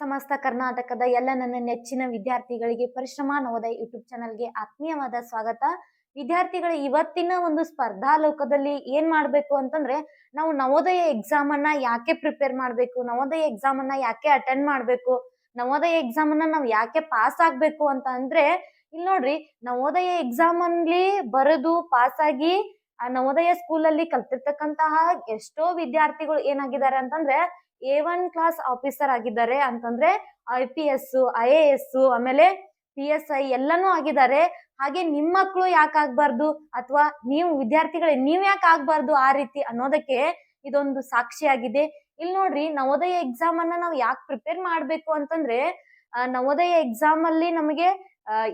ಸಮಸ್ತ ಕರ್ನಾಟಕದ ಎಲ್ಲ ನನ್ನ ನೆಚ್ಚಿನ ವಿದ್ಯಾರ್ಥಿಗಳಿಗೆ ಪರಿಶ್ರಮ ನವೋದಯ ಯೂಟ್ಯೂಬ್ ಚಾನಲ್ಗೆ ಆತ್ಮೀಯವಾದ ಸ್ವಾಗತ. ವಿದ್ಯಾರ್ಥಿಗಳು ಇವತ್ತಿನ ಒಂದು ಸ್ಪರ್ಧಾ ಲೋಕದಲ್ಲಿ ಏನ್ ಮಾಡ್ಬೇಕು ಅಂತಂದ್ರೆ, ನಾವು ನವೋದಯ ಎಕ್ಸಾಮ್ ಅನ್ನ ಯಾಕೆ ಪ್ರಿಪೇರ್ ಮಾಡ್ಬೇಕು, ನವೋದಯ ಎಕ್ಸಾಮ್ ಅನ್ನ ಯಾಕೆ ಅಟೆಂಡ್ ಮಾಡ್ಬೇಕು, ನವೋದಯ ಎಕ್ಸಾಮ್ ಅನ್ನ ನಾವು ಯಾಕೆ ಪಾಸ್ ಆಗ್ಬೇಕು ಅಂತ ಅಂದ್ರೆ ಇಲ್ಲಿ ನೋಡ್ರಿ ನವೋದಯ ಎಕ್ಸಾಮ್ ಅಲ್ಲಿ ಬರೆದು ಪಾಸ್ ಆಗಿ ಆ ನವೋದಯ ಸ್ಕೂಲ್ ಅಲ್ಲಿ ಕಲ್ತಿರ್ತಕ್ಕಂತಹ ಎಷ್ಟೋ ವಿದ್ಯಾರ್ಥಿಗಳು ಏನಾಗಿದ್ದಾರೆ ಅಂತಂದ್ರೆ ಎ ಒನ್ ಕ್ಲಾಸ್ ಆಫೀಸರ್ ಆಗಿದ್ದಾರೆ ಅಂತಂದ್ರೆ I P S I A S ಆಮೇಲೆ ಪಿ ಎಸ್ ಐ ಎಲ್ಲಾನು ಆಗಿದ್ದಾರೆ. ಹಾಗೆ ನಿಮ್ಮ ಮಕ್ಕಳು ಯಾಕೆ ಆಗ್ಬಾರ್ದು? ಅಥವಾ ನೀವು ವಿದ್ಯಾರ್ಥಿಗಳೇ, ನೀವ್ ಯಾಕೆ ಆಗ್ಬಾರ್ದು ಆ ರೀತಿ ಅನ್ನೋದಕ್ಕೆ ಇದೊಂದು ಸಾಕ್ಷಿಯಾಗಿದೆ. ಇಲ್ಲಿ ನೋಡ್ರಿ, ನವೋದಯ ಎಕ್ಸಾಮ್ ಅನ್ನ ನಾವು ಯಾಕೆ ಪ್ರಿಪೇರ್ ಮಾಡ್ಬೇಕು ಅಂತಂದ್ರೆ ನವೋದಯ ಎಕ್ಸಾಮ್ ಅಲ್ಲಿ ನಮಗೆ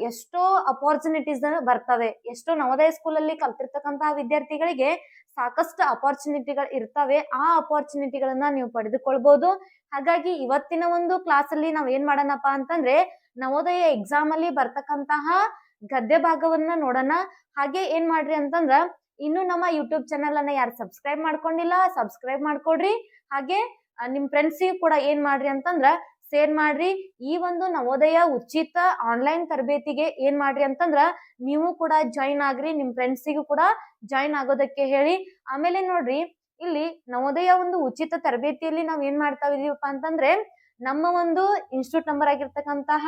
ಎಷ್ಟೋ ಅಪಾರ್ಚುನಿಟೀಸ್ ಬರ್ತವೆ. ಎಷ್ಟೋ ನವೋದಯ ಸ್ಕೂಲ್ ಅಲ್ಲಿ ಕಲ್ತಿರ್ತಕ್ಕಂತಹ ವಿದ್ಯಾರ್ಥಿಗಳಿಗೆ ಸಾಕಷ್ಟು ಅಪಾರ್ಚುನಿಟಿಗಳು ಇರ್ತವೆ. ಆ ಅಪಾರ್ಚುನಿಟಿಗಳನ್ನ ನೀವು ಪಡೆದುಕೊಳ್ಬಹುದು ಹಾಗಾಗಿ ಇವತ್ತಿನ ಒಂದು ಕ್ಲಾಸ್ ಅಲ್ಲಿ ನಾವ್ ಏನ್ ಮಾಡೋಣಪ್ಪ ಅಂತಂದ್ರೆ, ನವೋದಯ ಎಕ್ಸಾಮ್ ಅಲ್ಲಿ ಬರ್ತಕ್ಕಂತಹ ಗದ್ಯ ಭಾಗವನ್ನ ನೋಡೋಣ. ಹಾಗೆ ಏನ್ ಮಾಡ್ರಿ ಅಂತಂದ್ರ, ಇನ್ನು ನಮ್ಮ ಯೂಟ್ಯೂಬ್ ಚಾನಲ್ ಅನ್ನ ಯಾರು ಸಬ್ಸ್ಕ್ರೈಬ್ ಮಾಡ್ಕೊಂಡಿಲ್ಲ ಸಬ್ಸ್ಕ್ರೈಬ್ ಮಾಡ್ಕೊಡ್ರಿ. ಹಾಗೆ ನಿಮ್ ಫ್ರೆಂಡ್ಸಿಗೂ ಕೂಡ ಏನ್ ಮಾಡ್ರಿ ಅಂತಂದ್ರ ಶೇರ್ ಮಾಡ್ರಿ. ಈ ಒಂದು ನವೋದಯ ಉಚಿತ ಆನ್ಲೈನ್ ತರಬೇತಿಗೆ ಏನ್ ಮಾಡ್ರಿ ಅಂತಂದ್ರ ನೀವು ಕೂಡ ಜಾಯಿನ್ ಆಗ್ರಿ, ನಿಮ್ ಫ್ರೆಂಡ್ಸಿಗೂ ಕೂಡ ಜಾಯಿನ್ ಆಗೋದಕ್ಕೆ ಹೇಳಿ. ಆಮೇಲೆ ನೋಡ್ರಿ, ಇಲ್ಲಿ ನವೋದಯ ಒಂದು ಉಚಿತ ತರಬೇತಿಯಲ್ಲಿ ನಾವ್ ಏನ್ ಮಾಡ್ತಾ ಇದೀವಪ್ಪ ಅಂತಂದ್ರೆ, ನಮ್ಮ ಒಂದು institute number ಆಗಿರ್ತಕ್ಕಂತಹ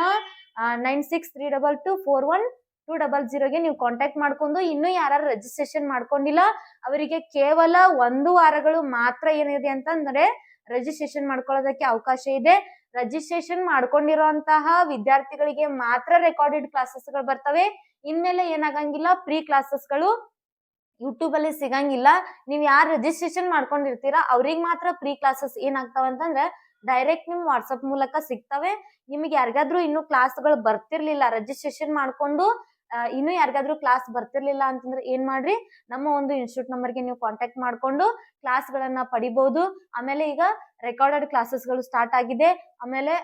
nine six three double two four one two double ಜೀರೋಗೆ ನೀವು ಕಾಂಟ್ಯಾಕ್ಟ್ ಮಾಡ್ಕೊಂಡು, ಇನ್ನೂ ಯಾರು ರಿಜಿಸ್ಟ್ರೇಷನ್ ಮಾಡ್ಕೊಂಡಿಲ್ಲ, ಅವರಿಗೆ ಕೇವಲ ಒಂದು ವಾರಗಳು ಮಾತ್ರ ಏನಿದೆ ಅಂತಂದ್ರೆ ರಿಜಿಸ್ಟ್ರೇಷನ್ ಮಾಡ್ಕೊಳ್ಳೋದಕ್ಕೆ ಅವಕಾಶ ಇದೆ. ರಿಜಿಸ್ಟ್ರೇಷನ್ ಮಾಡ್ಕೊಂಡಿರುವಂತಹ ವಿದ್ಯಾರ್ಥಿಗಳಿಗೆ ಮಾತ್ರ ರೆಕಾರ್ಡೆಡ್ ಕ್ಲಾಸಸ್ಗಳು ಬರ್ತವೆ. ಇನ್ಮೇಲೆ ಏನಾಗಂಗಿಲ್ಲ ಪ್ರೀ ಕ್ಲಾಸಸ್ಗಳು ಯೂಟ್ಯೂಬ್ ಅಲ್ಲಿ ಸಿಗಂಗಿಲ್ಲ. ನೀವ್ ಯಾರು ರಿಜಿಸ್ಟ್ರೇಷನ್ ಮಾಡ್ಕೊಂಡಿರ್ತೀರಾ, ಅವ್ರಿಗೆ ಮಾತ್ರ ಪ್ರೀ ಕ್ಲಾಸಸ್ ಏನಾಗ್ತಾವ ಅಂತಂದ್ರೆ ಡೈರೆಕ್ಟ್ ನಿಮ್ ವಾಟ್ಸಪ್ ಮೂಲಕ ಸಿಗ್ತವೆ. ನಿಮಗೆ ಯಾರಿಗಾದ್ರೂ ಇನ್ನು ಕ್ಲಾಸ್ಗಳು ಬರ್ತಿರ್ಲಿಲ್ಲ ರಿಜಿಸ್ಟ್ರೇಷನ್ ಮಾಡ್ಕೊಂಡು ಇನ್ನು ಯಾರಿಗಾದ್ರೂ ಕ್ಲಾಸ್ ಬರ್ತಿರ್ಲಿಲ್ಲ ಅಂತಂದ್ರೆ ಏನ್ ಮಾಡ್ರಿ? ನಮ್ಮ ಒಂದು ಇನ್ಸ್ಟಿಟ್ಯೂಟ್ ನಂಬರ್ಗೆ ನೀವು ಕಾಂಟ್ಯಾಕ್ಟ್ ಮಾಡ್ಕೊಂಡು ಕ್ಲಾಸ್ಗಳನ್ನ ಪಡಿಬಹುದು ಆಮೇಲೆ ಈಗ ರೆಕಾರ್ಡೆಡ್ ಕ್ಲಾಸಸ್ಗಳು ಸ್ಟಾರ್ಟ್ ಆಗಿದೆ. ಆಮೇಲೆ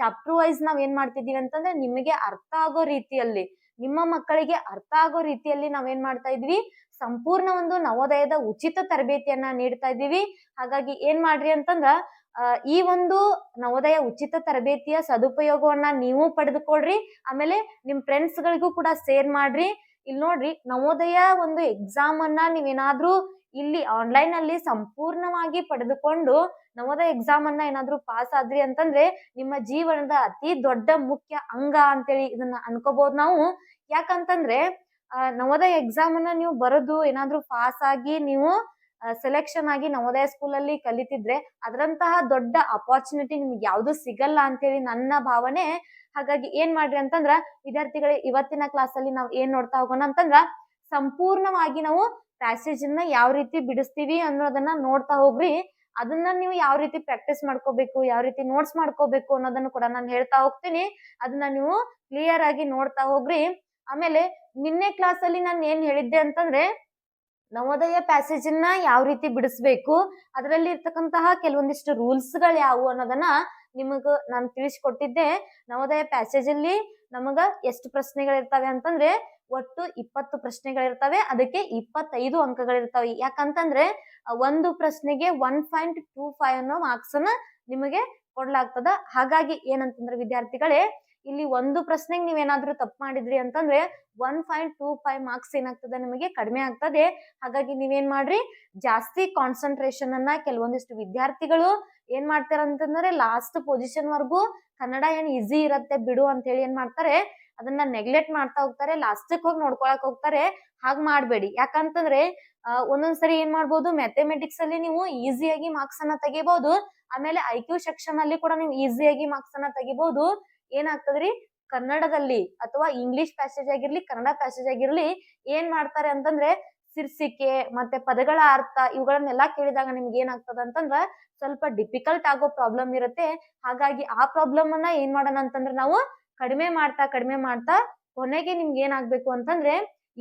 ಚಾಪ್ಟರ್ ವೈಸ್ ನಾವ್ ಏನ್ ಮಾಡ್ತಿದೀವಿ ಅಂತಂದ್ರೆ ನಿಮಗೆ ಅರ್ಥ ಆಗೋ ರೀತಿಯಲ್ಲಿ, ನಿಮ್ಮ ಮಕ್ಕಳಿಗೆ ಅರ್ಥ ಆಗೋ ರೀತಿಯಲ್ಲಿ ನಾವೇನ್ ಮಾಡ್ತಾ ಇದ್ವಿ? ಸಂಪೂರ್ಣ ಒಂದು ನವೋದಯದ ಉಚಿತ ತರಬೇತಿಯನ್ನ ನೀಡ್ತಾ ಇದ್ದೀವಿ. ಹಾಗಾಗಿ ಏನ್ ಮಾಡ್ರಿ ಅಂತಂದ್ರ ಈ ಒಂದು ನವೋದಯ ಉಚಿತ ತರಬೇತಿಯ ಸದುಪಯೋಗವನ್ನ ನೀವು ಪಡೆದುಕೊಳ್ರಿ. ಆಮೇಲೆ ನಿಮ್ ಫ್ರೆಂಡ್ಸ್ ಗಳಿಗೂ ಕೂಡ ಶೇರ್ ಮಾಡ್ರಿ. ಇಲ್ಲಿ ನೋಡ್ರಿ, ನವೋದಯ ಒಂದು ಎಕ್ಸಾಮ್ ಅನ್ನ ನೀವೇನಾದ್ರೂ ಇಲ್ಲಿ ಆನ್ಲೈನ್ ಅಲ್ಲಿ ಸಂಪೂರ್ಣವಾಗಿ ಪಡೆದುಕೊಂಡು ನವೋದಯ ಎಕ್ಸಾಮ್ ಅನ್ನ ಏನಾದ್ರೂ ಪಾಸ್ ಆದ್ರಿ ಅಂತಂದ್ರೆ ನಿಮ್ಮ ಜೀವನದ ಅತಿ ದೊಡ್ಡ ಮುಖ್ಯ ಅಂಗ ಅಂತೇಳಿ ಇದನ್ನ ಅನ್ಕೋಬಹುದು ನಾವು. ಯಾಕಂತಂದ್ರೆ ನವೋದಯ ಎಕ್ಸಾಮ್ ಅನ್ನ ನೀವು ಬರೋದು ಏನಾದ್ರೂ ಪಾಸ್ ಆಗಿ ನೀವು ಸೆಲೆಕ್ಷನ್ ಆಗಿ ನವೋದಯ ಸ್ಕೂಲ್ ಅಲ್ಲಿ ಕಲಿತಿದ್ರೆ ಅದರಂತಹ ದೊಡ್ಡ ಅಪಾರ್ಚುನಿಟಿ ನಿಮ್ಗೆ ಯಾವ್ದು ಸಿಗಲ್ಲ ಅಂತೇಳಿ ನನ್ನ ಭಾವನೆ. ಹಾಗಾಗಿ ಏನ್ ಮಾಡ್ರಿ ಅಂತಂದ್ರ ವಿದ್ಯಾರ್ಥಿಗಳೇ, ಇವತ್ತಿನ ಕ್ಲಾಸ್ ಅಲ್ಲಿ ನಾವು ಏನ್ ನೋಡ್ತಾ ಹೋಗೋಣ ಅಂತಂದ್ರ ಸಂಪೂರ್ಣವಾಗಿ ನಾವು ಪ್ಯಾಸೇಜ್ ಅನ್ನ ಯಾವ ರೀತಿ ಬಿಡಿಸ್ತೀವಿ ಅನ್ನೋದನ್ನ ನೋಡ್ತಾ ಹೋಗ್ರಿ. ಅದನ್ನ ನೀವು ಯಾವ ರೀತಿ ಪ್ರಾಕ್ಟೀಸ್ ಮಾಡ್ಕೋಬೇಕು, ಯಾವ ರೀತಿ ನೋಟ್ಸ್ ಮಾಡ್ಕೋಬೇಕು ಅನ್ನೋದನ್ನು ಕೂಡ ನಾನು ಹೇಳ್ತಾ ಹೋಗ್ತೀನಿ. ಅದನ್ನ ನೀವು ಕ್ಲಿಯರ್ ಆಗಿ ನೋಡ್ತಾ ಹೋಗ್ರಿ. ಆಮೇಲೆ ನಿನ್ನೆ ಕ್ಲಾಸ್ ಅಲ್ಲಿ ನಾನು ಏನ್ ಹೇಳಿದ್ದೆ ಅಂತಂದ್ರೆ ನವೋದಯ ಪ್ಯಾಸೇಜ್ ಅನ್ನ ಯಾವ ರೀತಿ ಬಿಡಿಸ್ಬೇಕು ಅದರಲ್ಲಿ ಇರ್ತಕ್ಕಂತಹ ಕೆಲವೊಂದಿಷ್ಟು ರೂಲ್ಸ್ಗಳು ಯಾವುವು ಅನ್ನೋದನ್ನ ನಿಮಗ ನಾನು ತಿಳಿಸ್ಕೊಟ್ಟಿದ್ದೆ. ನವೋದಯ ಪ್ಯಾಸೇಜ್ ಅಲ್ಲಿ ನಮಗ ಎಷ್ಟು ಪ್ರಶ್ನೆಗಳಿರ್ತವೆ ಅಂತಂದ್ರೆ, ಒಟ್ಟು ಇಪ್ಪತ್ತು ಪ್ರಶ್ನೆಗಳಿರ್ತವೆ, ಅದಕ್ಕೆ ಇಪ್ಪತ್ತೈದು ಅಂಕಗಳಿರ್ತವೆ. ಯಾಕಂತಂದ್ರೆ, ಒಂದು ಪ್ರಶ್ನೆಗೆ ಒನ್ ಪಾಯಿಂಟ್ ಟೂ ಫೈವ್ ಅನ್ನೋ ಮಾರ್ಕ್ಸ್ ಅನ್ನ ನಿಮಗೆ ಕೊಡ್ಲಾಗ್ತದ. ಹಾಗಾಗಿ ಏನಂತಂದ್ರೆ ವಿದ್ಯಾರ್ಥಿಗಳೇ ಇಲ್ಲಿ ಒಂದು ಪ್ರಶ್ನೆಗೆ ನೀವೇನಾದ್ರೂ ತಪ್ಪು ಮಾಡಿದ್ರಿ ಅಂತಂದ್ರೆ one point two five marks ಏನಾಗ್ತದೆ ನಿಮಗೆ ಕಡಿಮೆ ಆಗ್ತದೆ. ಹಾಗಾಗಿ ನೀವೇನ್ ಮಾಡ್ರಿ? ಜಾಸ್ತಿ ಕಾನ್ಸಂಟ್ರೇಷನ್ ಅನ್ನ ಕೆಲವೊಂದಿಷ್ಟು ವಿದ್ಯಾರ್ಥಿಗಳು ಏನ್ ಮಾಡ್ತಾರಂತಂದ್ರೆ ಲಾಸ್ಟ್ ಪೊಸಿಷನ್ ವರ್ಗೂ ಕನ್ನಡ ಏನ್ ಈಸಿ ಇರತ್ತೆ ಬಿಡು ಅಂತ ಹೇಳಿ ಏನ್ ಮಾಡ್ತಾರೆ? ಅದನ್ನ ನೆಗ್ಲೆಕ್ಟ್ ಮಾಡ್ತಾ ಹೋಗ್ತಾರೆ ಲಾಸ್ಟಿಗೆ ಹೋಗಿ ನೋಡ್ಕೊಳಕ್ ಹೋಗ್ತಾರೆ, ಹಾಗೆ ಮಾಡಬೇಡಿ. ಯಾಕಂತಂದ್ರೆ ಒಂದೊಂದ್ಸರಿ ಏನ್ ಮಾಡ್ಬೋದು? ಮ್ಯಾಥಮೆಟಿಕ್ಸ್ ಅಲ್ಲಿ ನೀವು ಈಸಿಯಾಗಿ ಮಾರ್ಕ್ಸ್ ಅನ್ನ ತೆಗಿಬಹುದು ಆಮೇಲೆ ಐ ಕ್ಯೂ ಸೆಕ್ಷನ್ ಅಲ್ಲಿ ಕೂಡ ನೀವು ಈಸಿಯಾಗಿ ಮಾರ್ಕ್ಸ್ ಅನ್ನ ತೆಗಿಬಹುದು ಏನಾಗ್ತದ್ರಿ? ಕನ್ನಡದಲ್ಲಿ ಅಥವಾ ಇಂಗ್ಲಿಷ್ ಪ್ಯಾಸೇಜ್ ಆಗಿರ್ಲಿ, ಕನ್ನಡ ಪ್ಯಾಸೇಜ್ ಆಗಿರ್ಲಿ ಏನ್ ಮಾಡ್ತಾರೆ ಅಂತಂದ್ರೆ ಶೀರ್ಷಿಕೆ ಮತ್ತೆ ಪದಗಳ ಅರ್ಥ ಇವುಗಳನ್ನೆಲ್ಲ ಕೇಳಿದಾಗ ನಿಮ್ಗೆ ಏನಾಗ್ತದ ಅಂತಂದ್ರ ಸ್ವಲ್ಪ ಡಿಫಿಕಲ್ಟ್ ಆಗೋ ಪ್ರಾಬ್ಲಮ್ ಇರುತ್ತೆ. ಹಾಗಾಗಿ ಆ ಪ್ರಾಬ್ಲಮ್ ಅನ್ನ ಏನ್ ಮಾಡೋಣ ಅಂತಂದ್ರೆ ನಾವು ಕಡಿಮೆ ಮಾಡ್ತಾ ಕಡಿಮೆ ಮಾಡ್ತಾ ಕೊನೆಗೆ ನಿಮ್ಗೆ ಏನಾಗ್ಬೇಕು ಅಂತಂದ್ರೆ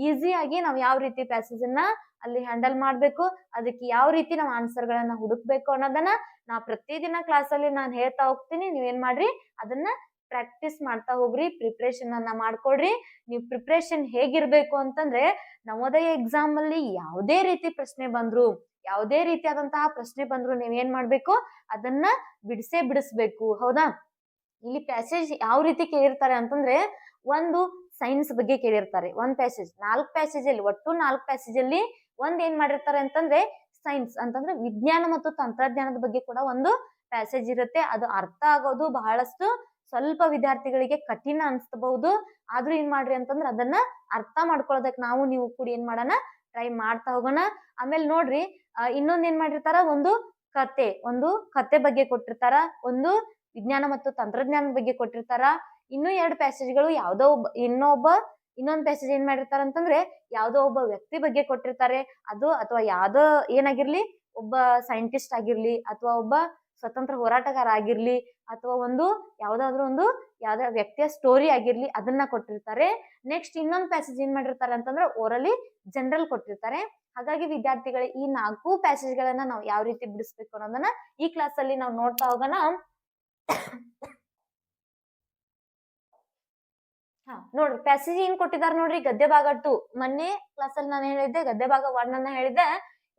ಈಸಿಯಾಗಿ ನಾವು ಯಾವ ರೀತಿ ಪ್ಯಾಸೇಜ್ ಅನ್ನ ಅಲ್ಲಿ ಹ್ಯಾಂಡಲ್ ಮಾಡ್ಬೇಕು, ಅದಕ್ಕೆ ಯಾವ ರೀತಿ ನಾವು ಆನ್ಸರ್ ಗಳನ್ನ ಹುಡುಕ್ಬೇಕು ಅನ್ನೋದನ್ನ ನಾ ಪ್ರತಿದಿನ ಕ್ಲಾಸ್ ಅಲ್ಲಿ ನಾನು ಹೇಳ್ತಾ ಹೋಗ್ತೀನಿ. ನೀವೇನ್ ಮಾಡ್ರಿ? ಅದನ್ನ ಪ್ರಾಕ್ಟೀಸ್ ಮಾಡ್ತಾ ಹೋಗ್ರಿ ಪ್ರಿಪ್ರೇಷನ್ ಅನ್ನ ಮಾಡ್ಕೊಡ್ರಿ. ನೀವು ಪ್ರಿಪ್ರೇಷನ್ ಹೇಗಿರ್ಬೇಕು ಅಂತಂದ್ರೆ, ನವೋದಯ ಎಕ್ಸಾಮ್ ಅಲ್ಲಿ ಯಾವುದೇ ರೀತಿ ಪ್ರಶ್ನೆ ಬಂದ್ರು, ಯಾವುದೇ ರೀತಿಯಾದಂತಹ ಪ್ರಶ್ನೆ ಬಂದ್ರು ನೀವೇನ್ ಮಾಡ್ಬೇಕು? ಅದನ್ನ ಬಿಡಿಸೇ ಬಿಡಿಸ್ಬೇಕು. ಹೌದಾ? ಇಲ್ಲಿ ಪ್ಯಾಸೇಜ್ ಯಾವ ರೀತಿ ಕೇಳಿರ್ತಾರೆ ಅಂತಂದ್ರೆ, ಒಂದು ಸೈನ್ಸ್ ಬಗ್ಗೆ ಕೇಳಿರ್ತಾರೆ. ಒಂದ್ ಪ್ಯಾಸೇಜ್ ನಾಲ್ಕು ಪ್ಯಾಸೇಜ್ ಅಲ್ಲಿ, ಒಟ್ಟು ನಾಲ್ಕು ಪ್ಯಾಸೇಜ್ ಅಲ್ಲಿ ಒಂದ್ ಏನ್ ಮಾಡಿರ್ತಾರೆ ಅಂತಂದ್ರೆ ಸೈನ್ಸ್ ಅಂತಂದ್ರೆ ವಿಜ್ಞಾನ ಮತ್ತು ತಂತ್ರಜ್ಞಾನದ ಬಗ್ಗೆ ಕೂಡ ಒಂದು ಪ್ಯಾಸೇಜ್ ಇರುತ್ತೆ. ಅದು ಅರ್ಥ ಆಗೋದು ಬಹಳಷ್ಟು ಸ್ವಲ್ಪ ವಿದ್ಯಾರ್ಥಿಗಳಿಗೆ ಕಠಿಣ ಅನ್ಸ್ಬಹುದು. ಆದ್ರೂ ಏನ್ ಮಾಡ್ರಿ ಅಂತಂದ್ರೆ ಅದನ್ನ ಅರ್ಥ ಮಾಡ್ಕೊಳ್ಳೋದಕ್ಕೆ ನಾವು ನೀವು ಕೂಡ ಏನ್ ಮಾಡೋಣ ಟ್ರೈ ಮಾಡ್ತಾ ಹೋಗೋಣ. ಆಮೇಲೆ ನೋಡ್ರಿ ಇನ್ನೊಂದ್ ಏನ್ ಮಾಡಿರ್ತಾರ, ಒಂದು ಕತೆ ಒಂದು ಕತೆ ಬಗ್ಗೆ ಕೊಟ್ಟಿರ್ತಾರ, ಒಂದು ವಿಜ್ಞಾನ ಮತ್ತು ತಂತ್ರಜ್ಞಾನದ ಬಗ್ಗೆ ಕೊಟ್ಟಿರ್ತಾರ. ಇನ್ನು ಎರಡು ಪ್ಯಾಸೇಜ್ಗಳು ಯಾವ್ದೋ ಒಬ್ಬ, ಇನ್ನೊಬ್ಬ, ಇನ್ನೊಂದ್ ಪ್ಯಾಸೇಜ್ ಏನ್ ಮಾಡಿರ್ತಾರ ಅಂತಂದ್ರೆ, ಯಾವ್ದೋ ಒಬ್ಬ ವ್ಯಕ್ತಿ ಬಗ್ಗೆ ಕೊಟ್ಟಿರ್ತಾರೆ. ಅದು ಅಥವಾ ಯಾವ್ದೋ ಏನಾಗಿರ್ಲಿ, ಒಬ್ಬ ಸೈಂಟಿಸ್ಟ್ ಆಗಿರ್ಲಿ, ಅಥವಾ ಒಬ್ಬ ಸ್ವತಂತ್ರ ಹೋರಾಟಗಾರ ಆಗಿರ್ಲಿ ಅಥವಾ ಒಂದು ಯಾವ್ದಾದ್ರು ಒಂದು ಯಾವ್ದೋ ವ್ಯಕ್ತಿಯ ಸ್ಟೋರಿ ಆಗಿರ್ಲಿ ಅದನ್ನ ಕೊಟ್ಟಿರ್ತಾರೆ. ನೆಕ್ಸ್ಟ್ ಇನ್ನೊಂದು ಪ್ಯಾಸೇಜ್ ಏನ್ ಮಾಡಿರ್ತಾರೆ ಅಂತಂದ್ರೆ ಓರಲಿ ಜನರಲ್ ಕೊಟ್ಟಿರ್ತಾರೆ. ಹಾಗಾಗಿ ವಿದ್ಯಾರ್ಥಿಗಳ ಈ ನಾಲ್ಕು ಪ್ಯಾಸೇಜ್ ಗಳನ್ನ ನಾವು ಯಾವ ರೀತಿ ಬಿಡಿಸ್ಬೇಕು ಅನ್ನೋದನ್ನ ಈ ಕ್ಲಾಸ್ ಅಲ್ಲಿ ನಾವು ನೋಡ್ತಾ ಹೋಗೋಣ. ಹಾ, ನೋಡ್ರಿ ಪ್ಯಾಸೇಜ್ ಏನ್ ಕೊಟ್ಟಿದ್ದಾರೆ ನೋಡ್ರಿ? ಗದ್ಯ ಭಾಗ ಟು ಮೊನ್ನೆ ಕ್ಲಾಸ್ ಅಲ್ಲಿ ನಾನು ಹೇಳಿದ್ದೆ, ಗದ್ಯ ಭಾಗ ಒನ್ ಅನ್ನ ಹೇಳಿದ್ದೆ.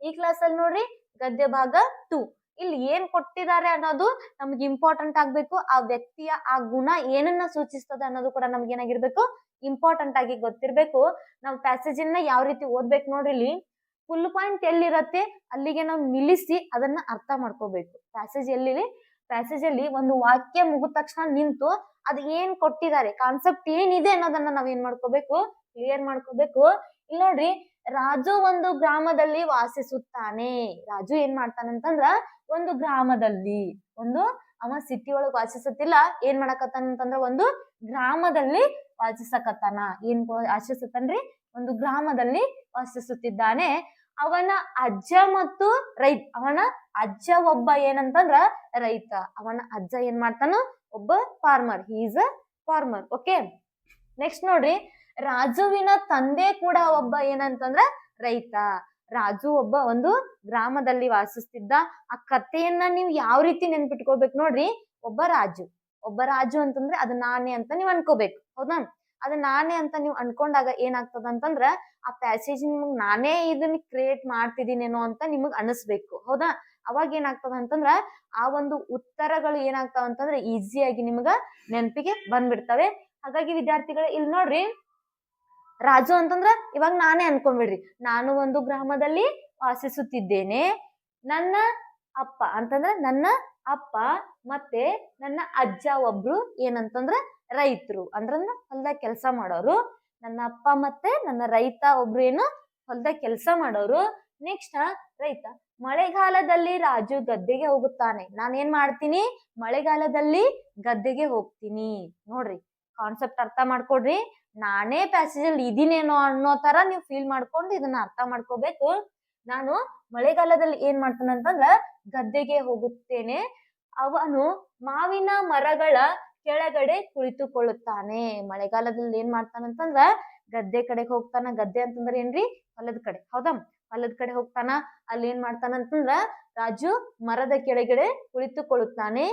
ಈ ಕ್ಲಾಸ್ ಅಲ್ಲಿ ನೋಡ್ರಿ ಗದ್ಯ ಭಾಗ ಟು ಇಲ್ಲಿ ಏನ್ ಕೊಟ್ಟಿದ್ದಾರೆ ಅನ್ನೋದು ನಮ್ಗೆ ಇಂಪಾರ್ಟೆಂಟ್ ಆಗ್ಬೇಕು. ಆ ವ್ಯಕ್ತಿಯ ಆ ಗುಣ ಏನನ್ನ ಸೂಚಿಸ್ತದೆ ಅನ್ನೋದು ಕೂಡ ನಮ್ಗೆ ಏನಾಗಿರ್ಬೇಕು? ಇಂಪಾರ್ಟೆಂಟ್ ಆಗಿ ಗೊತ್ತಿರ್ಬೇಕು. ನಾವು ಪ್ಯಾಸೇಜ್ ಅನ್ನ ಯಾವ ರೀತಿ ಓದ್ಬೇಕು ನೋಡ್ರಿ ಫುಲ್ ಪಾಯಿಂಟ್ ಎಲ್ಲಿರತ್ತೆ? ಅಲ್ಲಿಗೆ ನಾವು ನಿಲ್ಲಿಸಿ ಅದನ್ನ ಅರ್ಥ ಮಾಡ್ಕೋಬೇಕು. ಪ್ಯಾಸೇಜ್ ಎಲ್ಲಿ ಪ್ಯಾಸೇಜ್ ಅಲ್ಲಿ ಒಂದು ವಾಕ್ಯ ಮುಗಿದ ತಕ್ಷಣ ನಿಂತು ಅದ್ ಏನ್ ಕೊಟ್ಟಿದ್ದಾರೆ? ಕಾನ್ಸೆಪ್ಟ್ ಏನಿದೆ ಅನ್ನೋದನ್ನ ನಾವ್ ಏನ್ ಮಾಡ್ಕೋಬೇಕು? ಕ್ಲಿಯರ್ ಮಾಡ್ಕೋಬೇಕು. ಇಲ್ಲಿ ನೋಡ್ರಿ ರಾಜು ಒಂದು ಗ್ರಾಮದಲ್ಲಿ ವಾಸಿಸುತ್ತಾನೆ. ರಾಜು ಏನ್ ಮಾಡ್ತಾನಂತಂದ್ರ ಒಂದು ಗ್ರಾಮದಲ್ಲಿ, ಒಂದು ಅವ ಸಿಟಿ ಒಳಗ್ ವಾಸಿಸುತ್ತಿಲ್ಲ, ಏನ್ ಮಾಡಕತ್ತಾನ ಅಂತಂದ್ರ ಒಂದು ಗ್ರಾಮದಲ್ಲಿ ವಾಸಿಸಕತ್ತಾನ. ಏನ್ ವಾಸಿಸುತ್ತಾನ್ರಿ? ಒಂದು ಗ್ರಾಮದಲ್ಲಿ ವಾಸಿಸುತ್ತಿದ್ದಾನೆ. ಅವನ ಅಜ್ಜ ಮತ್ತು ರೈತ, ಅವನ ಅಜ್ಜ ಒಬ್ಬ ಏನಂತಂದ್ರ ರೈತ. ಅವನ ಅಜ್ಜ ಏನ್ ಮಾಡ್ತಾನ, ಒಬ್ಬ farmer is a farmer okay next ನೋಡ್ರಿ. ರಾಜುವಿನ ತಂದೆ ಕೂಡ ಒಬ್ಬ ಏನಂತಂದ್ರ ರೈತ. ರಾಜು ಒಬ್ಬ ಒಂದು ಗ್ರಾಮದಲ್ಲಿ ವಾಸಿಸ್ತಿದ್ದ. ಆ ಕಥೆಯನ್ನ ನೀವು ಯಾವ ರೀತಿ ನೆನ್ಪಿಟ್ಕೋಬೇಕು ನೋಡ್ರಿ? ಒಬ್ಬ ರಾಜು. ಒಬ್ಬ ರಾಜು ಅಂತಂದ್ರೆ ಅದು ನಾನೇ ಅಂತ ನೀವು ಅನ್ಕೋಬೇಕು. ಹೌದಾ? ಅದು ನಾನೇ ಅಂತ ನೀವು ಅನ್ಕೊಂಡಾಗ ಏನಾಗ್ತದ ಅಂತಂದ್ರ ಆ ಪ್ಯಾಸೇಜ್ ನಿಮಗ್ ನಾನೇ ಇದನ್ನ ಕ್ರಿಯೇಟ್ ಮಾಡ್ತಿದ್ದೀನೇನೋ ಅಂತ ನಿಮಗ್ ಅನಿಸ್ಬೇಕು. ಹೌದಾ? ಅವಾಗ ಏನಾಗ್ತದ ಅಂತಂದ್ರ ಆ ಒಂದು ಉತ್ತರಗಳು ಏನಾಗ್ತಾವ ಅಂತಂದ್ರೆ ಈಸಿಯಾಗಿ ನಿಮಗ ನೆನಪಿಗೆ ಬಂದ್ಬಿಡ್ತವೆ. ಹಾಗಾಗಿ ವಿದ್ಯಾರ್ಥಿಗಳು, ಇಲ್ಲಿ ನೋಡ್ರಿ. ರಾಜು ಅಂತಂದ್ರ ಇವಾಗ ನಾನೇ ಅನ್ಕೊಂಡ್ಬಿಡ್ರಿ ನಾನು ಒಂದು ಗ್ರಾಮದಲ್ಲಿ ವಾಸಿಸುತ್ತಿದ್ದೇನೆ. ನನ್ನ ಅಪ್ಪ ಅಂತಂದ್ರ ನನ್ನ ಅಪ್ಪ ಮತ್ತೆ ನನ್ನ ಅಜ್ಜ ಒಬ್ರು ಏನಂತಂದ್ರ ರೈತರು. ಅಂದ್ರಂದ್ರ ಹೊಲ್ದಾಗ ಕೆಲಸ ಮಾಡೋರು. ನನ್ನ ಅಪ್ಪ ಮತ್ತೆ ನನ್ನ ರೈತ ಒಬ್ರು ಏನು ಹೊಲ್ದಾಗ ಕೆಲಸ ಮಾಡೋರು. ನೆಕ್ಸ್ಟ್ ರೈತ, ಮಳೆಗಾಲದಲ್ಲಿ ರಾಜು ಗದ್ದೆಗೆ ಹೋಗುತ್ತಾನೆ. ನಾನ್ ಏನ್ ಮಾಡ್ತೀನಿ? ಮಳೆಗಾಲದಲ್ಲಿ ಗದ್ದೆಗೆ ಹೋಗ್ತೀನಿ. ನೋಡ್ರಿ ಕಾನ್ಸೆಪ್ಟ್ ಅರ್ಥ ಮಾಡ್ಕೊಡ್ರಿ. ನಾನೇ ಪ್ಯಾಸೇಜ್ ಅಲ್ಲಿ ಇದೀನೇನೋ ಅನ್ನೋ ತರ ನೀವು ಫೀಲ್ ಮಾಡ್ಕೊಂಡು ಇದನ್ನ ಅರ್ಥ ಮಾಡ್ಕೋಬೇಕು. ನಾನು ಮಳೆಗಾಲದಲ್ಲಿ ಏನ್ ಮಾಡ್ತಾನೆ ಅಂತಂದ್ರ ಗದ್ದೆಗೆ ಹೋಗುತ್ತೇನೆ. ಅವನು ಮಾವಿನ ಮರಗಳ ಕೆಳಗಡೆ ಕುಳಿತುಕೊಳ್ಳುತ್ತಾನೆ. ಮಳೆಗಾಲದಲ್ಲಿ ಏನ್ ಮಾಡ್ತಾನಂತಂದ್ರ ಗದ್ದೆ ಕಡೆಗೆ ಹೋಗ್ತಾನ. ಗದ್ದೆ ಅಂತಂದ್ರ ಏನ್ರಿ? ಹೊಲದ ಕಡೆ. ಹೌದಾ? ಹೊಲದ ಕಡೆ ಹೋಗ್ತಾನ. ಅಲ್ಲಿ ಏನ್ ಮಾಡ್ತಾನಂತಂದ್ರ ರಾಜು ಮರದ ಕೆಳಗಡೆ ಕುಳಿತುಕೊಳ್ಳುತ್ತಾನೆ.